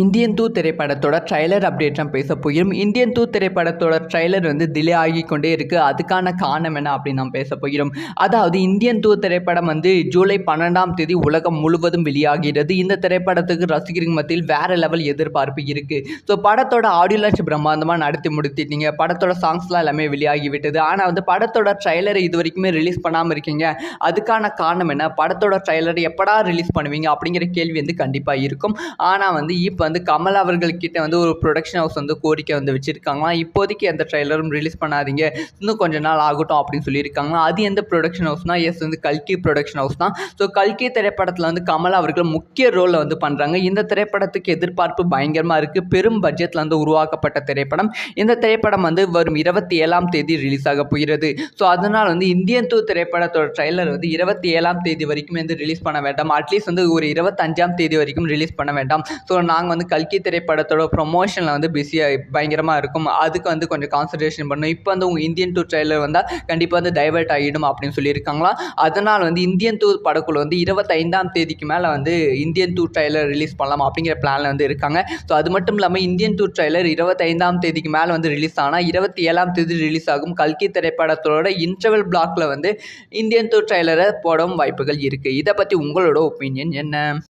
Indian தூ திரைப்படத்தோட trailer அப்டேட்லாம் பேச போகிறோம். இந்தியன் தூ திரைப்படத்தோட ட்ரைலர் வந்து டிலே ஆகி கொண்டே இருக்குது அதுக்கான காரணம் என்ன அப்படின்னு நாம் பேச போகிறோம். அதாவது இந்தியன் தூ திரைப்படம் வந்து ஜூலை பன்னெண்டாம் தேதி உலகம் முழுவதும் வெளியாகிறது. இந்த திரைப்படத்துக்கு ரசிகர்கள் மத்தியில் வேற லெவல் எதிர்பார்ப்பு இருக்குது ஸோ படத்தோட ஆடியோ லான்ச் பிரம்மாண்டமாக நடத்தி முடித்திட்டீங்க படத்தோட சாங்ஸ்லாம் எல்லாமே வெளியாகி விட்டது. ஆனால் வந்து படத்தோட ட்ரைலரை இது வரைக்குமே ரிலீஸ் பண்ணாமல் இருக்கீங்க. அதுக்கான காரணம் என்ன? படத்தோட ட்ரைலர் எப்படா ரிலீஸ் பண்ணுவீங்க? அப்படிங்கிற கேள்வி வந்து கண்டிப்பாக இருக்கும். ஆனால் வந்து இப்போ வந்து கமல் அவர்கள்கிட்ட வந்து ஒரு ப்ரொடக்ஷன் ஹவுஸ் வந்து கோரிக்கை வந்து வச்சுருக்காங்களாம். இப்போதைக்கு எந்த ட்ரைலரும் ரிலீஸ் பண்ணாதீங்க. இன்னும் கொஞ்ச நாள் ஆகட்டும் அப்படின்னு சொல்லியிருக்காங்க அது எந்த ப்ரொடக்ஷன் ஹவுஸ்னால் எஸ் வந்து கல்கி ப்ரொடக்ஷன் ஹவுஸ் தான். ஸோ கல்கி திரைப்படத்தில் வந்து கமல் அவர்கள் முக்கிய ரோலில் வந்து பண்ணுறாங்க இந்த திரைப்படத்துக்கு எதிர்பார்ப்பு பயங்கரமாக இருக்குது பெரும் பட்ஜெட்டில் வந்து உருவாக்கப்பட்ட திரைப்படம். இந்த திரைப்படம் வந்து வரும் இருபத்தி ஏழாம் தேதி ரிலீஸ் ஆக போகிறது. ஸோ அதனால் வந்து இந்தியன் டூ திரைப்படத்தோட ட்ரைலர் வந்து இருபத்தி ஏழாம் தேதி வரைக்கும் வந்து ரிலீஸ் பண்ண வேண்டாம். அட்லீஸ்ட் வந்து ஒரு இருபத்தஞ்சாம் தேதி வரைக்கும் ரிலீஸ் பண்ண வேண்டாம். ஸோ நாங்கள் வந்து கல்கி திரைப்படத்தோட ப்ரொமோஷனில் வந்து பிஸியாக பயங்கரமாக இருக்கும். அதுக்கு வந்து கொஞ்சம் கான்சன்ட்ரேஷன் பண்ணணும். இப்போ வந்து உங்கள் இந்தியன் டூ ட்ரைலர் வந்தால் கண்டிப்பாக வந்து டைவர்ட் ஆகிடும் அப்படின்னு சொல்லியிருக்காங்களா? அதனால் வந்து இந்தியன் டூ படக்குழு வந்து இருபத்தைந்தாம் தேதிக்கு மேலே வந்து இந்தியன் டூ ட்ரெயிலர் ரிலீஸ் பண்ணலாம் அப்படிங்கிற பிளானில் வந்து இருக்காங்க. ஸோ அது மட்டும் இல்லாமல் இந்தியன் டூ ட்ரைலர் இருபத்தைந்தாம் தேதிக்கு மேலே வந்து ரிலீஸ் ஆனால் இருபத்தி ஏழாம் தேதி ரிலீஸ் ஆகும். கல்கி திரைப்படத்தோட இன்டர்வல் பிளாக்ல வந்து இந்தியன் டூ ட்ரெயிலரை போடவும் வாய்ப்புகள் இருக்குது இதை பற்றி உங்களோட ஒப்பீனியன் என்ன?